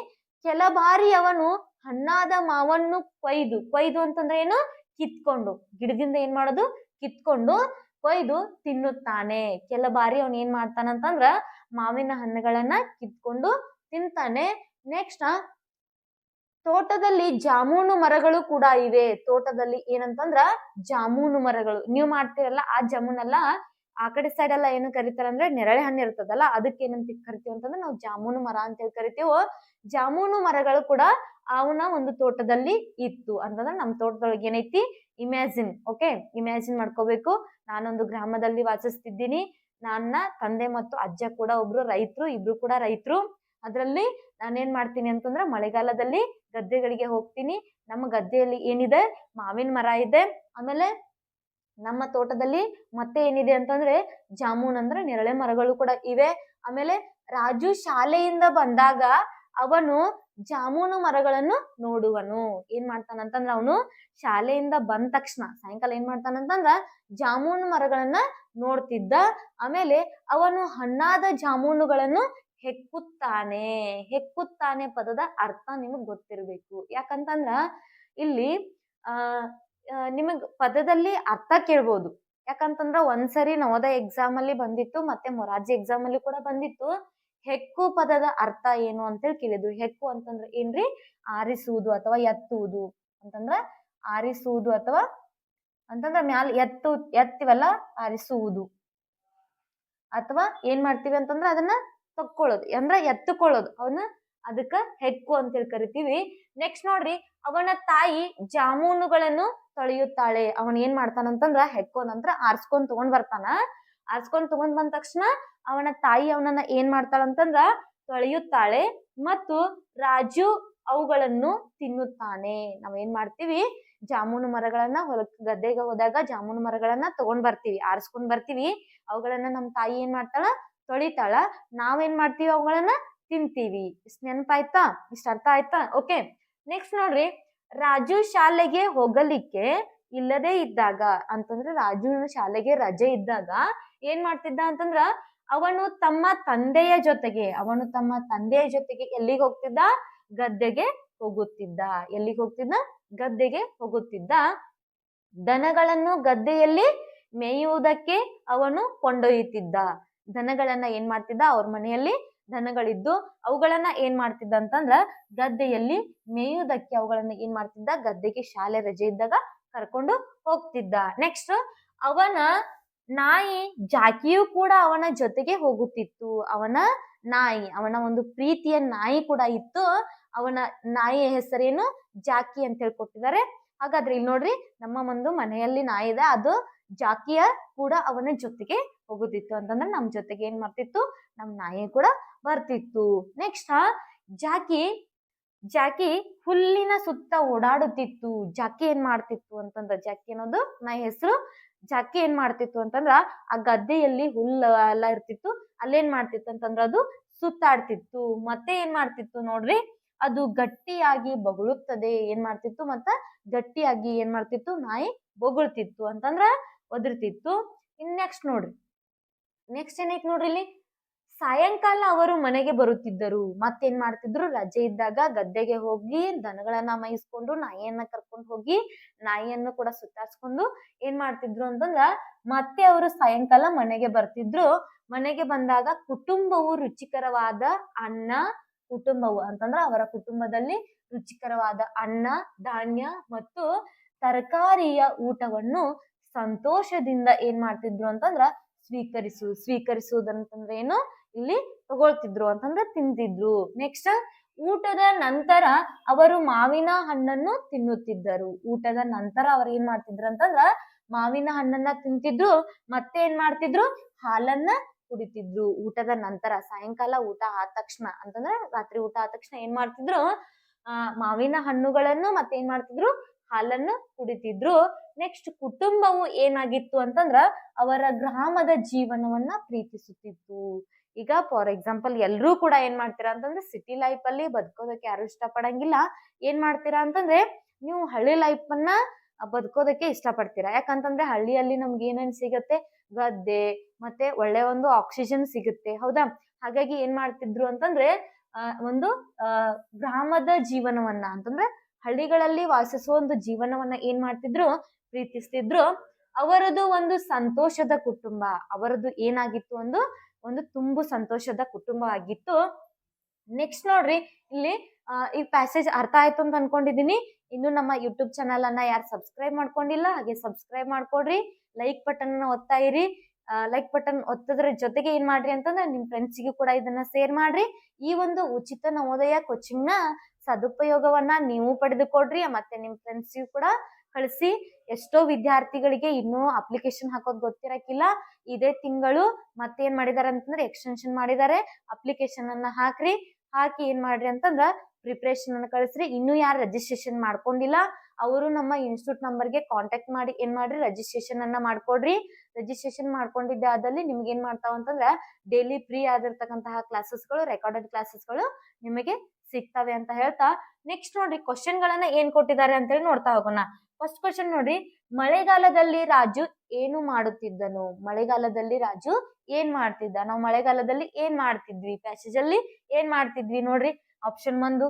ಕೆಲ ಬಾರಿ ಅವನು ಹಣ್ಣಾದ ಮಾವನ್ನು ಕೊಯ್ದು. ಕೊಯ್ದು ಅಂತಂದ್ರೆ ಏನು? ಕಿತ್ಕೊಂಡು, ಗಿಡದಿಂದ ಏನ್ ಮಾಡೋದು? ಕಿತ್ಕೊಂಡು ಕೊಯ್ದು ತಿನ್ನುತ್ತಾನೆ. ಕೆಲ ಬಾರಿ ಅವನ್ ಏನ್ ಮಾಡ್ತಾನಂತಂದ್ರ ಮಾವಿನ ಹಣ್ಣುಗಳನ್ನ ಕಿತ್ಕೊಂಡು ತಿಂತಾನೆ. ನೆಕ್ಸ್ಟ್ ತೋಟದಲ್ಲಿ ಜಾಮೂನು ಮರಗಳು ಕೂಡ ಇವೆ. ತೋಟದಲ್ಲಿ ಏನಂತಂದ್ರ ಜಾಮೂನು ಮರಗಳು. ನೀವು ಮಾಡ್ತೀರಲ್ಲ ಆ ಜಾಮೂನೆಲ್ಲ ಆ ಕಡೆ ಸೈಡ್ ಎಲ್ಲ ಏನು ಕರಿತಾರ ಅಂದ್ರೆ ನೆರಳೆ ಹಣ್ಣು ಇರ್ತದಲ್ಲ, ಅದಕ್ಕೆ ಏನಂತ ಕರಿತೀವಿ ಅಂತಂದ್ರೆ ನಾವು ಜಾಮೂನು ಮರ ಅಂತ ಹೇಳಿ ಕರಿತೀವೋ. ಜಾಮೂನು ಮರಗಳು ಕೂಡ ಅವನ ಒಂದು ತೋಟದಲ್ಲಿ ಇತ್ತು ಅಂತಂದ್ರೆ ನಮ್ಮ ತೋಟದೊಳಗೆ ಏನೈತಿ? ಇಮ್ಯಾಜಿನ್ ಓಕೆ ಇಮ್ಯಾಜಿನ್ ಮಾಡ್ಕೋಬೇಕು. ನಾನೊಂದು ಗ್ರಾಮದಲ್ಲಿ ವಾಸಿಸ್ತಿದ್ದೀನಿ. ನನ್ನ ತಂದೆ ಮತ್ತು ಅಜ್ಜ ಕೂಡ ಒಬ್ರು ರೈತರು, ಇಬ್ರು ಕೂಡ ರೈತರು. ಅದರಲ್ಲಿ ನಾನೇನ್ ಮಾಡ್ತೀನಿ ಅಂತಂದ್ರೆ ಮಳೆಗಾಲದಲ್ಲಿ ಗದ್ದೆಗಳಿಗೆ ಹೋಗ್ತೀನಿ. ನಮ್ಮ ಗದ್ದೆಯಲ್ಲಿ ಏನಿದೆ? ಮಾವಿನ ಮರ ಇದೆ. ಆಮೇಲೆ ನಮ್ಮ ತೋಟದಲ್ಲಿ ಮತ್ತೆ ಏನಿದೆ ಅಂತಂದ್ರೆ ಜಾಮೂನ್ ಅಂದ್ರೆ ನೆರಳೆ ಮರಗಳು ಕೂಡ ಇವೆ. ಆಮೇಲೆ ರಾಜು ಶಾಲೆಯಿಂದ ಬಂದಾಗ ಅವನು ಜಾಮೂನು ಮರಗಳನ್ನು ನೋಡುವನು. ಏನ್ ಮಾಡ್ತಾನಂತಂದ್ರ ಅವನು ಶಾಲೆಯಿಂದ ಬಂದ ತಕ್ಷಣ, ಸಾಯಂಕಾಲ ಏನ್ ಮಾಡ್ತಾನಂತಂದ್ರ ಜಾಮೂನು ಮರಗಳನ್ನ ನೋಡ್ತಿದ್ದ. ಆಮೇಲೆ ಅವನು ಹಣ್ಣಾದ ಜಾಮೂನುಗಳನ್ನು ಹೆಕ್ಕುತ್ತಾನೆ. ಹೆಕ್ಕುತ್ತಾನೆ ಪದದ ಅರ್ಥ ನಿಮಗ್ ಗೊತ್ತಿರ್ಬೇಕು. ಯಾಕಂತಂದ್ರ ಇಲ್ಲಿ, ಆ ನಿಮಗ್ ಪದದಲ್ಲಿ ಅರ್ಥ ಕೇಳ್ಬೋದು. ಯಾಕಂತಂದ್ರ ಒಂದ್ಸರಿ ನವೋದಯ ಎಕ್ಸಾಮ್ ಅಲ್ಲಿ ಬಂದಿತ್ತು, ಮತ್ತೆ ಮೊರಾರ್ಜಿ ಎಕ್ಸಾಮ್ ಅಲ್ಲಿ ಕೂಡ ಬಂದಿತ್ತು. ಹೆಕ್ಕು ಪದದ ಅರ್ಥ ಏನು ಅಂತೇಳಿ ಕೇಳಿದ್ರು. ಹೆಕ್ಕು ಅಂತಂದ್ರೆ ಏನ್ರಿ? ಆರಿಸುವುದು ಅಥವಾ ಎತ್ತುವುದು. ಅಂತಂದ್ರ ಆರಿಸುವುದು ಅಥವಾ ಅಂತಂದ್ರ ಮ್ಯಾಲ ಎತ್ತು, ಎತ್ತಿವಲ್ಲ ಆರಿಸುವುದು. ಅಥವಾ ಏನ್ ಮಾಡ್ತೀವಿ ಅಂತಂದ್ರ ಅದನ್ನ ತಕ್ಕೊಳ್ಳೋದು. ಅಂದ್ರ ಎತ್ತುಕೊಳ್ಳೋದು. ಅವನ್ನ ಅದಕ್ಕ ಹೆಕ್ಕು ಅಂತೇಳಿ ಕರಿತೀವಿ. ನೆಕ್ಸ್ಟ್ ನೋಡ್ರಿ. ಅವನ ತಾಯಿ ಜಾಮೂನುಗಳನ್ನು ತೊಳೆಯುತ್ತಾಳೆ. ಅವನ್ ಏನ್ ಮಾಡ್ತಾನಂತಂದ್ರ ಹೆಕ್ಕು ನಂತರ ಆರ್ಸ್ಕೊಂಡ್ ತಗೊಂಡ್ ಬರ್ತಾನ. ಆರ್ಸ್ಕೊಂಡ್ ತಗೊಂಡ್ ಬಂದ ತಕ್ಷಣ ಅವನ ತಾಯಿ ಅವನನ್ನ ಏನ್ ಮಾಡ್ತಾಳಂತಂದ್ರ ತೊಳೆಯುತ್ತಾಳೆ ಮತ್ತು ರಾಜು ಅವುಗಳನ್ನು ತಿನ್ನುತ್ತಾನೆ. ನಾವ್ ಏನ್ ಮಾಡ್ತೀವಿ? ಜಾಮೂನು ಮರಗಳನ್ನ ಹೊಲಕ್ ಗದ್ದೆಗೆ ಹೋದಾಗ ಜಾಮೂನು ಮರಗಳನ್ನ ತಗೊಂಡ್ ಬರ್ತೀವಿ, ಆರಿಸ್ಕೊಂಡ್ ಬರ್ತೀವಿ. ಅವುಗಳನ್ನ ನಮ್ ತಾಯಿ ಏನ್ ಮಾಡ್ತಾಳ? ತೊಳಿತಾಳ. ನಾವೇನ್ ಮಾಡ್ತೀವಿ ಅವುಗಳನ್ನ? ತಿಂತೀವಿ. ಇಷ್ಟ ನೆನಪಾಯ್ತಾ? ಇಷ್ಟ ಅರ್ಥ ಆಯ್ತಾ? ಓಕೆ ನೆಕ್ಸ್ಟ್ ನೋಡ್ರಿ. ರಾಜು ಶಾಲೆಗೆ ಹೋಗಲಿಕ್ಕೆ ಇಲ್ಲದೆ ಇದ್ದಾಗ ಅಂತಂದ್ರೆ ರಾಜುವಿನ ಶಾಲೆಗೆ ರಜೆ ಇದ್ದಾಗ ಏನ್ ಮಾಡ್ತಿದ್ದ ಅಂತಂದ್ರ ಅವನು ತಮ್ಮ ತಂದೆಯ ಜೊತೆಗೆ, ಅವನು ತಮ್ಮ ತಂದೆಯ ಜೊತೆಗೆ ಎಲ್ಲಿಗೆ ಹೋಗ್ತಿದ್ದ? ಗದ್ದೆಗೆ ಹೋಗುತ್ತಿದ್ದ. ಎಲ್ಲಿಗೆ ಹೋಗ್ತಿದ್ದ? ಗದ್ದೆಗೆ ಹೋಗುತ್ತಿದ್ದ. ದನಗಳನ್ನು ಗದ್ದೆಯಲ್ಲಿ ಮೇಯುವುದಕ್ಕೆ ಅವನು ಕೊಂಡೊಯ್ಯುತ್ತಿದ್ದ. ದನಗಳನ್ನ ಏನ್ ಮಾಡ್ತಿದ್ದ? ಅವ್ರ ಮನೆಯಲ್ಲಿ ದನಗಳಿದ್ದು ಅವುಗಳನ್ನ ಏನ್ ಮಾಡ್ತಿದ್ದ ಅಂತಂದ್ರ ಗದ್ದೆಯಲ್ಲಿ ಮೇಯುವುದಕ್ಕೆ ಅವುಗಳನ್ನ ಏನ್ ಮಾಡ್ತಿದ್ದ? ಗದ್ದೆಗೆ ಶಾಲೆ ರಜೆ ಇದ್ದಾಗ ಕರ್ಕೊಂಡು ಹೋಗ್ತಿದ್ದ. ನೆಕ್ಸ್ಟ್ ಅವನ ನಾಯಿ ಜಾಕಿಯು ಕೂಡ ಅವನ ಜೊತೆಗೆ ಹೋಗುತ್ತಿತ್ತು. ಅವನ ನಾಯಿ, ಅವನ ಒಂದು ಪ್ರೀತಿಯ ನಾಯಿ ಕೂಡ ಇತ್ತು. ಅವನ ನಾಯಿಯ ಹೆಸರೇನು? ಜಾಕಿ ಅಂತ ಹೇಳಿ ಕೊಟ್ಟಿದ್ದಾರೆ ಹಾಗಾದ್ರೆ ಇಲ್ಲಿ ನೋಡ್ರಿ, ನಮ್ಮ ಒಂದು ಮನೆಯಲ್ಲಿ ನಾಯಿ ಇದೆ. ಅದು ಜಾಕಿಯ ಕೂಡ ಅವನ ಜೊತೆಗೆ ಹೋಗುತ್ತಿತ್ತು ಅಂತಂದ್ರೆ ನಮ್ ಜೊತೆಗೆ ಏನ್ ಮಾಡ್ತಿತ್ತು? ನಮ್ ನಾಯಿ ಕೂಡ ಬರ್ತಿತ್ತು. ನೆಕ್ಸ್ಟ್ ಜಾಕಿ ಜಾಕಿ ಹುಲ್ಲಿನ ಸುತ್ತ ಓಡಾಡುತ್ತಿತ್ತು. ಜಾಕಿ ಏನ್ ಮಾಡ್ತಿತ್ತು ಅಂತಂದ್ರ, ಜಾಕಿ ಅನ್ನೋದು ನಾ ಹೆಸರು. ಜಾಕಿ ಏನ್ ಮಾಡ್ತಿತ್ತು ಅಂತಂದ್ರ, ಆ ಗದ್ದೆಯಲ್ಲಿ ಹುಲ್ಲು ಎಲ್ಲ ಇರ್ತಿತ್ತು. ಅಲ್ಲೇನ್ ಮಾಡ್ತಿತ್ತು ಅಂತಂದ್ರ, ಅದು ಸುತ್ತಾಡ್ತಿತ್ತು. ಮತ್ತೆ ಏನ್ ಮಾಡ್ತಿತ್ತು ನೋಡ್ರಿ, ಅದು ಗಟ್ಟಿಯಾಗಿ ಬೊಗಳುತ್ತದೆ. ಏನ್ ಮಾಡ್ತಿತ್ತು ಮತ್ತ, ಗಟ್ಟಿಯಾಗಿ ಏನ್ ಮಾಡ್ತಿತ್ತು, ನಾಯಿ ಬೊಗಳ್ತಿತ್ತು ಅಂತಂದ್ರ ಒದರ್ತಿತ್ತು. ಇನ್ ನೆಕ್ಸ್ಟ್ ನೋಡ್ರಿ. ನೆಕ್ಸ್ಟ್ ಏನೈತ್ ನೋಡ್ರಿ ಇಲ್ಲಿ? ಸಾಯಂಕಾಲ ಅವರು ಮನೆಗೆ ಬರುತ್ತಿದ್ದರು. ಮತ್ತೇನ್ ಮಾಡ್ತಿದ್ರು? ರಜೆ ಇದ್ದಾಗ ಗದ್ದೆಗೆ ಹೋಗಿ ದನಗಳನ್ನ ಮೈಸ್ಕೊಂಡು ನಾಯಿಯನ್ನ ಕರ್ಕೊಂಡು ಹೋಗಿ ನಾಯಿಯನ್ನು ಕೂಡ ಸುತ್ತಾಡ್ಸ್ಕೊಂಡು ಏನ್ ಮಾಡ್ತಿದ್ರು ಅಂತಂದ್ರ ಮತ್ತೆ ಅವರು ಸಾಯಂಕಾಲ ಮನೆಗೆ ಬರ್ತಿದ್ರು. ಮನೆಗೆ ಬಂದಾಗ ಕುಟುಂಬವು ರುಚಿಕರವಾದ ಅನ್ನ, ಕುಟುಂಬವು ಅಂತಂದ್ರ ಅವರ ಕುಟುಂಬದಲ್ಲಿ ರುಚಿಕರವಾದ ಅನ್ನ, ಧಾನ್ಯ ಮತ್ತು ತರಕಾರಿಯ ಊಟವನ್ನು ಸಂತೋಷದಿಂದ ಏನ್ ಮಾಡ್ತಿದ್ರು ಅಂತಂದ್ರ ಸ್ವೀಕರಿಸು ಸ್ವೀಕರಿಸುವುದಂತಂದ್ರೆ ಏನು ಇಲ್ಲಿ ತಗೊಳ್ತಿದ್ರು ಅಂತಂದ್ರೆ ತಿಂತಿದ್ರು ನೆಕ್ಸ್ಟ್ ಊಟದ ನಂತರ ಅವರು ಮಾವಿನ ಹಣ್ಣನ್ನು ತಿನ್ನುತ್ತಿದ್ದರು. ಊಟದ ನಂತರ ಅವ್ರು ಏನ್ ಮಾಡ್ತಿದ್ರು ಅಂತಂದ್ರ ಮಾವಿನ ಹಣ್ಣನ್ನ ತಿಂತಿದ್ರು ಮತ್ತೆ ಏನ್ ಮಾಡ್ತಿದ್ರು? ಹಾಲನ್ನ ಕುಡಿತಿದ್ರು. ಊಟದ ನಂತರ ಸಾಯಂಕಾಲ ಊಟ ಆದ ತಕ್ಷಣ ಅಂತಂದ್ರೆ ರಾತ್ರಿ ಊಟ ಆದ ತಕ್ಷಣ ಏನ್ ಮಾಡ್ತಿದ್ರು? ಆ, ಮಾವಿನ ಹಣ್ಣುಗಳನ್ನು ಮತ್ತೆ ಏನ್ ಮಾಡ್ತಿದ್ರು? ಹಾಲನ್ನು ಕುಡಿತಿದ್ರು. ನೆಕ್ಸ್ಟ್ ಕುಟುಂಬವು ಏನಾಗಿತ್ತು ಅಂತಂದ್ರ ಅವರ ಗ್ರಾಮದ ಜೀವನವನ್ನ ಪ್ರೀತಿಸುತ್ತಿತ್ತು. ಈಗ ಫಾರ್ ಎಕ್ಸಾಂಪಲ್ ಎಲ್ಲರೂ ಕೂಡ ಏನ್ ಮಾಡ್ತೀರಾ ಅಂತಂದ್ರೆ ಸಿಟಿ ಲೈಫ್ ಅಲ್ಲಿ ಬದುಕೋದಕ್ಕೆ ಯಾರು ಇಷ್ಟಪಡಂಗಿಲ್ಲ. ಏನ್ ಮಾಡ್ತೀರಾ ಅಂತಂದ್ರೆ ನೀವು ಹಳ್ಳಿ ಲೈಫ್ ಅನ್ನ ಬದುಕೋದಕ್ಕೆ ಇಷ್ಟಪಡ್ತೀರಾ. ಯಾಕಂತಂದ್ರೆ ಹಳ್ಳಿಯಲ್ಲಿ ನಮ್ಗೆ ಏನೇನ್ ಸಿಗತ್ತೆ? ಗದ್ದೆ, ಮತ್ತೆ ಒಳ್ಳೆ ಒಂದು ಆಕ್ಸಿಜನ್ ಸಿಗುತ್ತೆ. ಹೌದಾ? ಹಾಗಾಗಿ ಏನ್ ಮಾಡ್ತಿದ್ರು ಅಂತಂದ್ರೆ ಒಂದು ಗ್ರಾಮದ ಜೀವನವನ್ನ, ಅಂತಂದ್ರೆ ಹಳ್ಳಿಗಳಲ್ಲಿ ವಾಸಿಸುವ ಒಂದು ಜೀವನವನ್ನ ಏನ್ ಮಾಡ್ತಿದ್ರು? ಪ್ರೀತಿಸ್ತಿದ್ರು. ಅವರದು ಒಂದು ಸಂತೋಷದ ಕುಟುಂಬ, ಅವರದು ಏನಾಗಿತ್ತು ಒಂದು ಒಂದು ತುಂಬು ಸಂತೋಷದ ಕುಟುಂಬ ಆಗಿತ್ತು ನೆಕ್ಸ್ಟ್ ನೋಡ್ರಿ, ಇಲ್ಲಿ ಈ ಪ್ಯಾಸೇಜ್ ಅರ್ಥ ಆಯ್ತು ಅಂತ ಅನ್ಕೊಂಡಿದೀನಿ. ಇನ್ನು ನಮ್ಮ ಯೂಟ್ಯೂಬ್ ಚಾನಲ್ ಅನ್ನ ಯಾರು ಸಬ್ಸ್ಕ್ರೈಬ್ ಮಾಡ್ಕೊಂಡಿಲ್ಲ, ಹಾಗೆ ಸಬ್ಸ್ಕ್ರೈಬ್ ಮಾಡ್ಕೊಡ್ರಿ. ಲೈಕ್ ಬಟನ್ ಒತ್ತಾ ಇರಿ. ಲೈಕ್ ಬಟನ್ ಒತ್ತದ್ರ ಜೊತೆಗೆ ಏನ್ ಮಾಡ್ರಿ ಅಂತಂದ್ರೆ ನಿಮ್ ಫ್ರೆಂಡ್ಸಿಗೂ ಕೂಡ ಇದನ್ನ ಶೇರ್ ಮಾಡ್ರಿ. ಈ ಒಂದು ಉಚಿತ ನವೋದಯ ಕೋಚಿಂಗ್ನ ಸದುಪಯೋಗವನ್ನ ನೀವು ಪಡೆದುಕೊಡ್ರಿ, ಮತ್ತೆ ನಿಮ್ ಫ್ರೆಂಡ್ಸಿಗೂ ಕೂಡ ಕಳಿಸಿ ಎಷ್ಟೋ ವಿದ್ಯಾರ್ಥಿಗಳಿಗೆ ಇನ್ನೂ ಅಪ್ಲಿಕೇಶನ್ ಹಾಕೋದ್ ಗೊತ್ತಿರಕ್ಕಿಲ್ಲ ಇದೇ ತಿಂಗಳು ಮತ್ತೇನ್ ಮಾಡಿದಾರೆ ಅಂತಂದ್ರೆ ಎಕ್ಸ್ಟೆನ್ಷನ್ ಮಾಡಿದ್ದಾರೆ ಅಪ್ಲಿಕೇಶನ್ ಅನ್ನ ಹಾಕ್ರಿ. ಹಾಕಿ ಏನ್ ಮಾಡ್ರಿ ಅಂತಂದ್ರ ಪ್ರಿಪ್ರೇಷನ್ ಅನ್ನ ಕಳಿಸ್ರಿ. ಇನ್ನೂ ಯಾರು ರಿಜಿಸ್ಟ್ರೇಷನ್ ಮಾಡ್ಕೊಂಡಿಲ್ಲ. ಅವರು ನಮ್ಮ ಇನ್ಸ್ಟಿಟ್ಯೂಟ್ ನಂಬರ್ಗೆ ಕಾಂಟ್ಯಾಕ್ಟ್ ಮಾಡಿ, ಏನ್ ಮಾಡ್ರಿ? ರಿಜಿಸ್ಟ್ರೇಷನ್ ಅನ್ನ ಮಾಡ್ಕೊಡ್ರಿ. ರಿಜಿಸ್ಟ್ರೇಷನ್ ಮಾಡ್ಕೊಂಡಿದ್ದೆ ಆದಲ್ಲಿ ನಿಮ್ಗೆ ಏನ್ ಮಾಡ್ತಾವ ಅಂತಂದ್ರೆ ಡೈಲಿ ಫ್ರೀ ಆಗಿರ್ತಕ್ಕಂತಹ ಕ್ಲಾಸಸ್ಗಳು ರೆಕಾರ್ಡೆಡ್ ಕ್ಲಾಸಸ್ಗಳು ನಿಮಗೆ ಸಿಗ್ತವೆ ಅಂತ ಹೇಳ್ತಾ. ನೆಕ್ಸ್ಟ್ ನೋಡ್ರಿ ಕ್ವಶನ್ ಗಳನ್ನ ಏನ್ ಕೊಟ್ಟಿದ್ದಾರೆ ಅಂತ ಹೇಳಿ ನೋಡ್ತಾ ಹೋಗೋಣ. ಫಸ್ಟ್ ಕ್ವಶನ್ ನೋಡ್ರಿ, ಮಳೆಗಾಲದಲ್ಲಿ ರಾಜು ಏನು ಮಾಡುತ್ತಿದ್ದನು? ಮಳೆಗಾಲದಲ್ಲಿ ರಾಜು ಏನ್ ಮಾಡ್ತಿದ್ದ? ನಾವು ಮಳೆಗಾಲದಲ್ಲಿ ಏನ್ ಮಾಡ್ತಿದ್ವಿ? ಪ್ಯಾಸೇಜ್ ಅಲ್ಲಿ ಏನ್ ಮಾಡ್ತಿದ್ವಿ ನೋಡ್ರಿ? ಆಪ್ಷನ್ ಒಂದು.